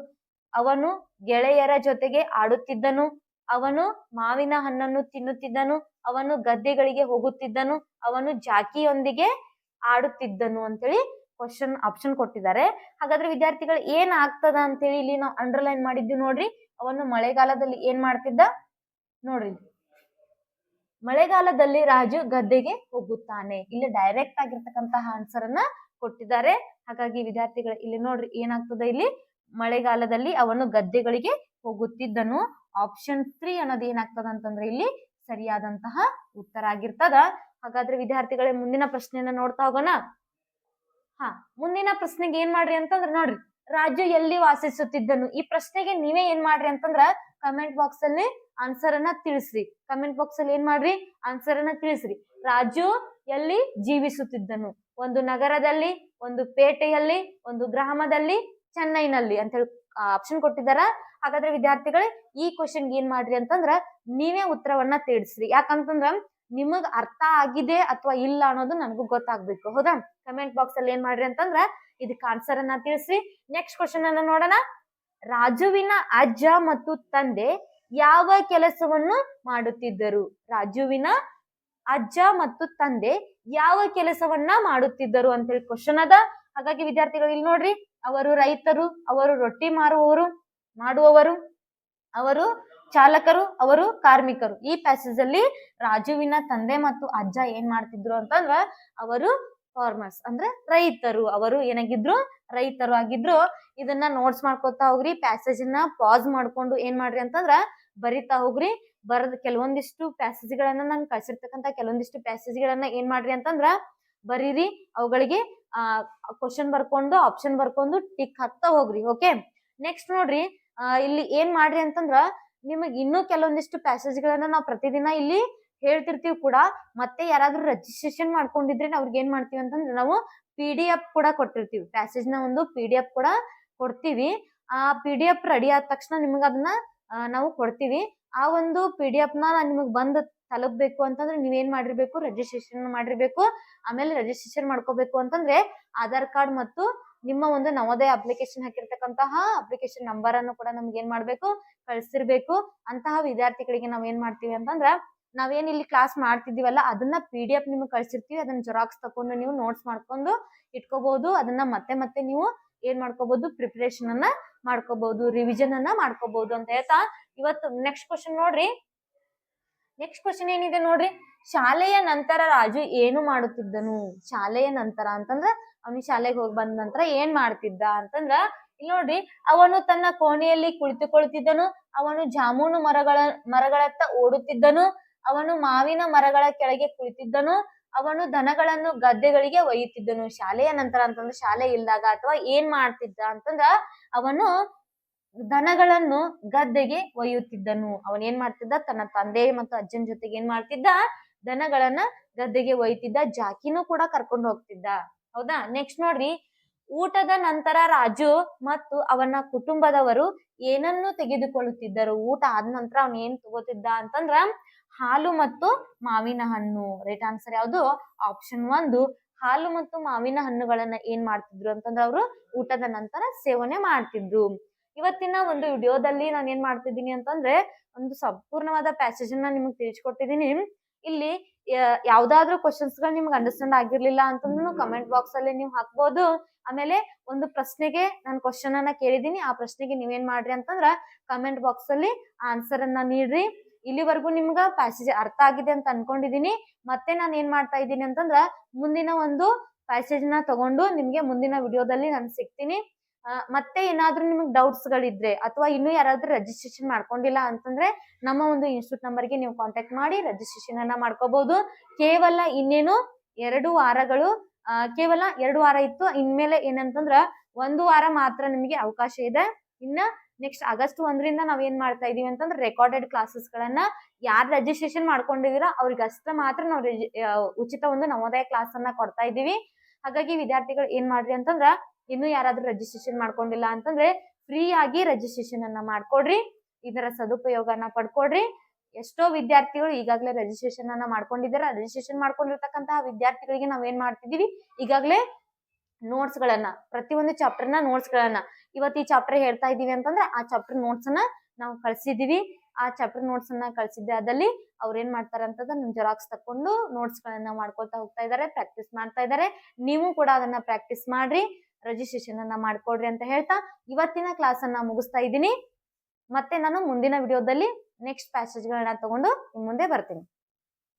ಅವನು ಗೆಳೆಯರ ಜೊತೆಗೆ ಆಡುತ್ತಿದ್ದನು, ಅವನು ಮಾವಿನ ಹಣ್ಣನ್ನು ತಿನ್ನುತ್ತಿದ್ದನು, ಅವನು ಗದ್ದೆಗಳಿಗೆ ಹೋಗುತ್ತಿದ್ದನು, ಅವನು ಜಾಕಿಯೊಂದಿಗೆ ಆಡುತ್ತಿದ್ದನು ಅಂತೇಳಿ ಕ್ವಶನ್ ಆಪ್ಷನ್ ಕೊಟ್ಟಿದ್ದಾರೆ. ಹಾಗಾದ್ರೆ ವಿದ್ಯಾರ್ಥಿಗಳು ಏನ್ ಆಗ್ತದ ಅಂತೇಳಿ ಇಲ್ಲಿ ನಾವು ಅಂಡರ್ಲೈನ್ ಮಾಡಿದ್ವಿ ನೋಡ್ರಿ. ಅವನು ಮಳೆಗಾಲದಲ್ಲಿ ಏನ್ ಮಾಡ್ತಿದ್ದ? ನೋಡ್ರಿ ಮಳೆಗಾಲದಲ್ಲಿ ರಾಜು ಗದ್ದೆಗೆ ಹೋಗುತ್ತಾನೆ. ಇಲ್ಲಿ ಡೈರೆಕ್ಟ್ ಆಗಿರ್ತಕ್ಕಂತಹ ಆನ್ಸರ್ ಅನ್ನ ಕೊಟ್ಟಿದ್ದಾರೆ. ಹಾಗಾಗಿ ವಿದ್ಯಾರ್ಥಿಗಳು ಇಲ್ಲಿ ನೋಡ್ರಿ ಏನಾಗ್ತದೆ ಇಲ್ಲಿ? ಮಳೆಗಾಲದಲ್ಲಿ ಅವನು ಗದ್ದೆಗಳಿಗೆ ಹೋಗುತ್ತಿದ್ದನು. ಆಪ್ಷನ್ ತ್ರೀ ಅನ್ನೋದು ಏನಾಗ್ತದ ಅಂತಂದ್ರೆ ಇಲ್ಲಿ ಸರಿಯಾದಂತಹ ಉತ್ತರ ಆಗಿರ್ತದ. ಹಾಗಾದ್ರೆ ವಿದ್ಯಾರ್ಥಿಗಳೇ, ಮುಂದಿನ ಪ್ರಶ್ನೆಯನ್ನ ನೋಡ್ತಾ ಹೋಗೋಣ. ಹಾ, ಮುಂದಿನ ಪ್ರಶ್ನೆಗೆ ಏನ್ ಮಾಡ್ರಿ ಅಂತಂದ್ರ ನೋಡ್ರಿ ರಾಜು ಎಲ್ಲಿ ವಾಸಿಸುತ್ತಿದ್ದನು? ಈ ಪ್ರಶ್ನೆಗೆ ನೀವೇ ಏನ್ ಮಾಡ್ರಿ ಅಂತಂದ್ರ ಕಮೆಂಟ್ ಬಾಕ್ಸ್ ಅಲ್ಲಿ ಆನ್ಸರ್ ಅನ್ನ ತಿಳಿಸ್ರಿ. ಕಮೆಂಟ್ ಬಾಕ್ಸ್ ಅಲ್ಲಿ ಏನ್ ಮಾಡ್ರಿ? ಆನ್ಸರ್ ಅನ್ನ ತಿಳಿಸ್ರಿ. ರಾಜು ಎಲ್ಲಿ ಜೀವಿಸುತ್ತಿದ್ದನು? ಒಂದು ನಗರದಲ್ಲಿ, ಒಂದು ಪೇಟೆಯಲ್ಲಿ, ಒಂದು ಗ್ರಾಮದಲ್ಲಿ ಚೆನ್ನೈನಲ್ಲಿ ಅಂತ ಹೇಳಿ ಆಪ್ಷನ್ ಕೊಟ್ಟಿದಾರ. ಹಾಗಾದ್ರೆ ವಿದ್ಯಾರ್ಥಿಗಳೇ, ಈ ಕ್ವಶನ್ ಏನ್ ಮಾಡ್ರಿ ಅಂತಂದ್ರ ನೀವೇ ಉತ್ತರವನ್ನ ತಿಳಿಸ್ರಿ. ಯಾಕಂತಂದ್ರ ನಿಮಗ್ ಅರ್ಥ ಆಗಿದೆ ಅಥವಾ ಇಲ್ಲ ಅನ್ನೋದು ನನಗೂ ಗೊತ್ತಾಗ್ಬೇಕು. ಹೌದಾ? ಕಮೆಂಟ್ ಬಾಕ್ಸ್ ಅಲ್ಲಿ ಏನ್ ಮಾಡ್ರಿ ಅಂತಂದ್ರ ಇದಕ್ಕೆ ಆನ್ಸರ್ ಅನ್ನ ತಿಳಿಸ್ರಿ. ನೆಕ್ಸ್ಟ್ ಕ್ವಶನ್ ಅನ್ನ ನೋಡೋಣ. ರಾಜುವಿನ ಅಜ್ಜ ಮತ್ತು ತಂದೆ ಯಾವ ಕೆಲಸವನ್ನು ಮಾಡುತ್ತಿದ್ದರು? ರಾಜುವಿನ ಅಜ್ಜ ಮತ್ತು ತಂದೆ ಯಾವ ಕೆಲಸವನ್ನ ಮಾಡುತ್ತಿದ್ದರು ಅಂತ ಹೇಳಿ ಕ್ವಶನ್ ಅದ. ಹಾಗಾಗಿ ವಿದ್ಯಾರ್ಥಿಗಳು ಇಲ್ಲಿ ನೋಡ್ರಿ. ಅವರು ರೈತರು, ಅವರು ರೊಟ್ಟಿ ಮಾರುವವರು, ಮಾಡುವವರು, ಅವರು ಚಾಲಕರು, ಅವರು ಕಾರ್ಮಿಕರು. ಈ ಪ್ಯಾಸೇಜ್ ಅಲ್ಲಿ ರಾಜುವಿನ ತಂದೆ ಮತ್ತು ಅಜ್ಜ ಏನ್ ಮಾಡ್ತಿದ್ರು ಅಂತಂದ್ರ ಅವರು ಫಾರ್ಮರ್ಸ್ ಅಂದ್ರೆ ರೈತರು. ಅವರು ಏನಾಗಿದ್ರು? ರೈತರು ಆಗಿದ್ರು. ಇದನ್ನ ನೋಟ್ಸ್ ಮಾಡ್ಕೊತಾ ಹೋಗ್ರಿ ಪ್ಯಾಸೇಜ್ನ ಪಾಸ್ ಮಾಡ್ಕೊಂಡು ಏನ್ ಮಾಡ್ರಿ ಅಂತಂದ್ರ ಬರಿತಾ ಹೋಗ್ರಿ. ಬರದ ಕೆಲವೊಂದಿಷ್ಟು ಪ್ಯಾಸೇಜ್ ಗಳನ್ನ ನಾನು ಕಳ್ಸಿರ್ತಕ್ಕಂತ ಕೆಲವೊಂದಿಷ್ಟು ಪ್ಯಾಸೇಜ್ ಗಳನ್ನ ಏನ್ ಮಾಡ್ರಿ ಅಂತಂದ್ರ ಬರೀರಿ. ಅವುಗಳಿಗೆ, ಆ ಕ್ವಶನ್ ಬರ್ಕೊಂಡು ಆಪ್ಷನ್ ಬರ್ಕೊಂಡು ಟಿಕ್ ಹಾಕ್ತಾ ಹೋಗ್ರಿ ಓಕೆ ನೆಕ್ಸ್ಟ್ ನೋಡ್ರಿ ಇಲ್ಲಿ ಏನ್ ಮಾಡ್ರಿ ಅಂತಂದ್ರ, ನಿಮಗ್ ಇನ್ನೂ ಕೆಲವೊಂದಿಷ್ಟು ಪ್ಯಾಸೇಜ್ ಗಳನ್ನ ನಾವು ಪ್ರತಿದಿನ ಇಲ್ಲಿ ಹೇಳ್ತಿರ್ತೀವಿ ಕೂಡ. ಮತ್ತೆ ಯಾರಾದ್ರೂ ರಿಜಿಸ್ಟ್ರೇಷನ್ ಮಾಡ್ಕೊಂಡಿದ್ರೆ ಅವ್ರಿಗೆ ಏನ್ ಮಾಡ್ತೀವಿ ಅಂತಂದ್ರೆ, ನಾವು ಪಿ ಡಿ ಎಫ್ ಕೂಡ ಕೊಟ್ಟಿರ್ತೀವಿ. ಪ್ಯಾಸೇಜ್ನ ಒಂದು ಪಿ ಡಿ ಎಫ್ ಕೂಡ ಕೊಡ್ತೀವಿ. ಆ ಪಿ ಡಿ ಎಫ್ ರೆಡಿ ಆದ ತಕ್ಷಣ ನಿಮಗೆ ಅದನ್ನ ನಾವು ಕೊಡ್ತೀವಿ. ಆ ಒಂದು ಪಿ ಡಿ ಎಫ್ನ ನಿಮಗೆ ಬಂದ್ ತಲುಪಬೇಕು ಅಂತಂದ್ರೆ ನೀವೇನ್ ಮಾಡಿರ್ಬೇಕು? ರಿಜಿಸ್ಟ್ರೇಷನ್ ಮಾಡಿರ್ಬೇಕು. ಆಮೇಲೆ ರಿಜಿಸ್ಟ್ರೇಷನ್ ಮಾಡ್ಕೋಬೇಕು ಅಂತಂದ್ರೆ ಆಧಾರ್ ಕಾರ್ಡ್ ಮತ್ತು ನಿಮ್ಮ ಒಂದು ನವೋದಯ ಅಪ್ಲಿಕೇಶನ್ ಹಾಕಿರ್ತಕ್ಕಂತಹ ಅಪ್ಲಿಕೇಶನ್ ನಂಬರ್ ಅನ್ನು ಕೂಡ ನಮ್ಗೆ ಏನ್ ಮಾಡ್ಬೇಕು? ಕಳ್ಸಿರ್ಬೇಕು. ಅಂತಹ ವಿದ್ಯಾರ್ಥಿಗಳಿಗೆ ನಾವ್ ಏನ್ ಮಾಡ್ತೀವಿ ಅಂತಂದ್ರ ನಾವೇನ್ ಇಲ್ಲಿ ಕ್ಲಾಸ್ ಮಾಡ್ತಿದೀವಲ್ಲ ಅದನ್ನ ಪಿ ಡಿ ಎಫ್ ನಿಮ್ಗೆ ಕಳ್ಸಿರ್ತೀವಿ. ಅದನ್ನ ಜೆರಾಕ್ಸ್ ತಕೊಂಡು ನೀವು ನೋಟ್ಸ್ ಮಾಡ್ಕೊಂಡು ಇಟ್ಕೋಬಹುದು ಅದನ್ನ ಮತ್ತೆ ಮತ್ತೆ ನೀವು ಏನ್ ಮಾಡ್ಕೋಬಹುದು ಪ್ರಿಪರೇಷನ್ ಅನ್ನ ಮಾಡ್ಕೋಬಹುದು ರಿವಿಷನ್ ಅನ್ನ ಮಾಡ್ಕೋಬಹುದು ಅಂತ ಹೇಳ್ತಾ ಇವತ್ತು ನೆಕ್ಸ್ಟ್ ಕ್ವಶನ್ ನೋಡ್ರಿ. ನೆಕ್ಸ್ಟ್ ಕ್ವಶನ್ ಏನಿದೆ ನೋಡ್ರಿ? ಶಾಲೆಯ ನಂತರ ರಾಜು ಏನು ಮಾಡುತ್ತಿದ್ದನು? ಶಾಲೆಯ ನಂತರ ಅಂತಂದ್ರ ಅವನು ಶಾಲೆಗೆ ಹೋಗಿ ಬಂದ ನಂತರ ಏನ್ ಮಾಡ್ತಿದ್ದ ಅಂತಂದ್ರ ಇಲ್ಲಿ ನೋಡ್ರಿ, ಅವನು ತನ್ನ ಕೋಣೆಯಲ್ಲಿ ಕುಳಿತುಕೊಳ್ಳುತ್ತಿದ್ದನು ಅವನು ಜಾಮೂನು ಮರಗಳ, ಮರಗಳತ್ತ ಓಡುತ್ತಿದ್ದನು, ಅವನು ಮಾವಿನ ಮರಗಳ ಕೆಳಗೆ ಕುಳಿತಿದ್ದನು, ಅವನು ದನಗಳನ್ನು ಗದ್ದೆಗಳಿಗೆ ಒಯ್ಯುತ್ತಿದ್ದನು. ಶಾಲೆಯ ನಂತರ ಅಂತಂದ್ರೆ ಶಾಲೆ ಇಲ್ದಾಗ ಅಥವಾ ಏನ್ ಮಾಡ್ತಿದ್ದ ಅಂತಂದ್ರ, ಅವನು ದನಗಳನ್ನು ಗದ್ದೆಗೆ ಒಯ್ಯುತ್ತಿದ್ದನು. ಅವನ್ ಏನ್ ಮಾಡ್ತಿದ್ದ? ತನ್ನ ತಂದೆ ಮತ್ತು ಅಜ್ಜನ ಜೊತೆಗೆ ಏನ್ ಮಾಡ್ತಿದ್ದ? ದನಗಳನ್ನ ಗದ್ದೆಗೆ ಒಯ್ತಿದ್ದ ಜಾಕಿನೂ ಕೂಡ ಕರ್ಕೊಂಡು ಹೋಗ್ತಿದ್ದ. ಹೌದಾ? ನೆಕ್ಸ್ಟ್ ನೋಡ್ರಿ. ಊಟದ ನಂತರ ರಾಜು ಮತ್ತು ಅವನ ಕುಟುಂಬದವರು ಏನನ್ನು ತೆಗೆದುಕೊಳ್ಳುತ್ತಿದ್ದರು? ಊಟ ಆದ ನಂತರ ಅವನ್ ಏನ್ ತಗೋತಿದ್ದ ಅಂತಂದ್ರ ಹಾಲು ಮತ್ತು ಮಾವಿನ ಹಣ್ಣು. ರೈಟ್ ಆನ್ಸರ್ ಯಾವುದು? ಆಪ್ಷನ್ ಒಂದು. ಹಾಲು ಮತ್ತು ಮಾವಿನ ಹಣ್ಣುಗಳನ್ನ ಏನ್ ಮಾಡ್ತಿದ್ರು ಅಂತಂದ್ರೆ ಅವರು ಊಟದ ನಂತರ ಸೇವನೆ ಮಾಡ್ತಿದ್ರು. ಇವತ್ತಿನ ಒಂದು ವಿಡಿಯೋದಲ್ಲಿ ನಾನು ಏನ್ ಮಾಡ್ತಿದ್ದೀನಿ ಅಂತಂದ್ರೆ ಒಂದು ಸಂಪೂರ್ಣವಾದ ಪ್ಯಾಸೇಜ್ ಅನ್ನ ನಿಮ್ಗೆ ತಿಳಿಸ್ಕೊಟ್ಟಿದ್ದೀನಿ. ಇಲ್ಲಿ ಯಾವ್ದಾದ್ರು ಕ್ವಶನ್ಸ್ಗಳು ನಿಮ್ಗೆ ಅಂಡರ್ಸ್ಟ್ಯಾಂಡ್ ಆಗಿರ್ಲಿಲ್ಲ ಅಂತಂದ್ರೂ ಕಮೆಂಟ್ ಬಾಕ್ಸ್ ಅಲ್ಲಿ ನೀವು ಹಾಕ್ಬೋದು. ಆಮೇಲೆ ಒಂದು ಪ್ರಶ್ನೆಗೆ ನಾನು ಕ್ವಶನ್ ಅನ್ನ ಕೇಳಿದೀನಿ ಆ ಪ್ರಶ್ನೆಗೆ ನೀವೇನ್ ಮಾಡ್ರಿ ಅಂತಂದ್ರ ಕಮೆಂಟ್ ಬಾಕ್ಸ್ ಅಲ್ಲಿ ಆನ್ಸರ್ ಅನ್ನ ನೀಡ್ರಿ. ಇಲ್ಲಿವರೆಗೂ ನಿಮ್ಗ ಪ್ಯಾಸೇಜ್ ಅರ್ಥ ಆಗಿದೆ ಅಂತ ಅನ್ಕೊಂಡಿದೀನಿ. ಮತ್ತೆ ನಾನು ಏನ್ ಮಾಡ್ತಾ ಇದ್ದೀನಿ ಅಂತಂದ್ರ ಮುಂದಿನ ಒಂದು ಪ್ಯಾಸೇಜ್ನ ತಗೊಂಡು ನಿಮ್ಗೆ ಮುಂದಿನ ವಿಡಿಯೋದಲ್ಲಿ ನಾನು ಸಿಗ್ತೀನಿ. ಮತ್ತೆ ಏನಾದ್ರೂ ನಿಮಗೆ ಡೌಟ್ಸ್ ಗಳಿದ್ರೆ ಅಥವಾ ಇನ್ನೂ ಯಾರಾದ್ರೂ ರಿಜಿಸ್ಟ್ರೇಷನ್ ಮಾಡ್ಕೊಂಡಿಲ್ಲ ಅಂತಂದ್ರೆ ನಮ್ಮ ಒಂದು ಇನ್ಸ್ಟಿಟ್ಯೂಟ್ ನಂಬರ್ಗೆ ನೀವು ಕಾಂಟ್ಯಾಕ್ಟ್ ಮಾಡಿ ರಿಜಿಸ್ಟ್ರೇಷನ್ ಅನ್ನ ಮಾಡ್ಕೋಬಹುದು ಕೇವಲ ಇನ್ನೇನು ಎರಡು ವಾರಗಳು ಕೇವಲ ಎರಡು ವಾರ ಇತ್ತು. ಇನ್ಮೇಲೆ ಏನಂತಂದ್ರ ಒಂದು ವಾರ ಮಾತ್ರ ನಿಮಗೆ ಅವಕಾಶ ಇದೆ. ಇನ್ನ ನೆಕ್ಸ್ಟ್ ಆಗಸ್ಟ್ ಒಂದರಿಂದ ನಾವ್ ಏನ್ ಮಾಡ್ತಾ ಇದೀವಿ ಅಂತಂದ್ರೆ ರೆಕಾರ್ಡೆಡ್ ಕ್ಲಾಸಸ್ ಗಳನ್ನ ಯಾರು ರಿಜಿಸ್ಟ್ರೇಷನ್ ಮಾಡ್ಕೊಂಡಿದೀರ ಅವ್ರಿಗೆ ಅಷ್ಟ ಮಾತ್ರ ನಾವು ಉಚಿತ ಒಂದು ನವೋದಯ ಕ್ಲಾಸ್ ಅನ್ನ ಕೊಡ್ತಾ ಇದೀವಿ. ಹಾಗಾಗಿ ವಿದ್ಯಾರ್ಥಿಗಳು ಏನ್ ಮಾಡ್ರಿ ಅಂತಂದ್ರ ಇನ್ನು ಯಾರಾದ್ರೂ ರಿಜಿಸ್ಟ್ರೇಷನ್ ಮಾಡ್ಕೊಂಡಿಲ್ಲ ಅಂತಂದ್ರೆ ಫ್ರೀ ಆಗಿ ರಿಜಿಸ್ಟ್ರೇಷನ್ ಅನ್ನ ಮಾಡ್ಕೊಡ್ರಿ. ಇದರ ಸದುಪಯೋಗನ ಪಡ್ಕೊಡ್ರಿ. ಎಷ್ಟೋ ವಿದ್ಯಾರ್ಥಿಗಳು ಈಗಾಗಲೇ ರಿಜಿಸ್ಟ್ರೇಷನ್ ಅನ್ನ ಮಾಡ್ಕೊಂಡಿದ್ದಾರೆ. ರಿಜಿಸ್ಟ್ರೇಷನ್ ಮಾಡ್ಕೊಂಡಿರ್ತಕ್ಕಂತಹ ವಿದ್ಯಾರ್ಥಿಗಳಿಗೆ ನಾವ್ ಏನ್ ಮಾಡ್ತಿದೀವಿ ಈಗಾಗಲೇ ನೋಟ್ಸ್ ಗಳನ್ನ, ಪ್ರತಿಯೊಂದು ಚಾಪ್ಟರ್ನ ನೋಟ್ಸ್ ಗಳನ್ನ. ಇವತ್ತು ಈ ಚಾಪ್ಟರ್ ಹೇಳ್ತಾ ಇದೀವಿ ಅಂತಂದ್ರೆ ಆ ಚಾಪ್ಟರ್ ನೋಟ್ಸ್ ಅನ್ನ ನಾವು ಕಳ್ಸಿದೀವಿ ಆ ಚಾಪ್ಟರ್ ನೋಟ್ಸ್ ಅನ್ನ ಕಳ್ಸಿದ್ದೆ ಅದಲ್ಲಿ ಅವ್ರು ಏನ್ ಮಾಡ್ತಾರೆ ಅಂತಂದ್ರೆ ಜೆರಾಕ್ಸ್ ತಕೊಂಡು ನೋಟ್ಸ್ ಗಳನ್ನ ಮಾಡ್ಕೊಳ್ತಾ ಹೋಗ್ತಾ ಇದಾರೆ ಪ್ರಾಕ್ಟೀಸ್ ಮಾಡ್ತಾ ಇದಾರೆ. ನೀವು ಕೂಡ ಅದನ್ನ ಪ್ರಾಕ್ಟೀಸ್ ಮಾಡ್ರಿ. ರಿಜಿಸ್ಟ್ರೇಷನ್ ಅನ್ನ ಮಾಡ್ಕೊಡ್ರಿ ಅಂತ ಹೇಳ್ತಾ ಇವತ್ತಿನ ಕ್ಲಾಸ್ ಅನ್ನ ಮುಗಿಸ್ತಾ ಇದ್ದೀನಿ. ಮತ್ತೆ ನಾನು ಮುಂದಿನ ವಿಡಿಯೋದಲ್ಲಿ ನೆಕ್ಸ್ಟ್ ಪ್ಯಾಸೇಜ್ಗಳನ್ನ ತಗೊಂಡು ಮುಂದೆ ಬರ್ತೀನಿ.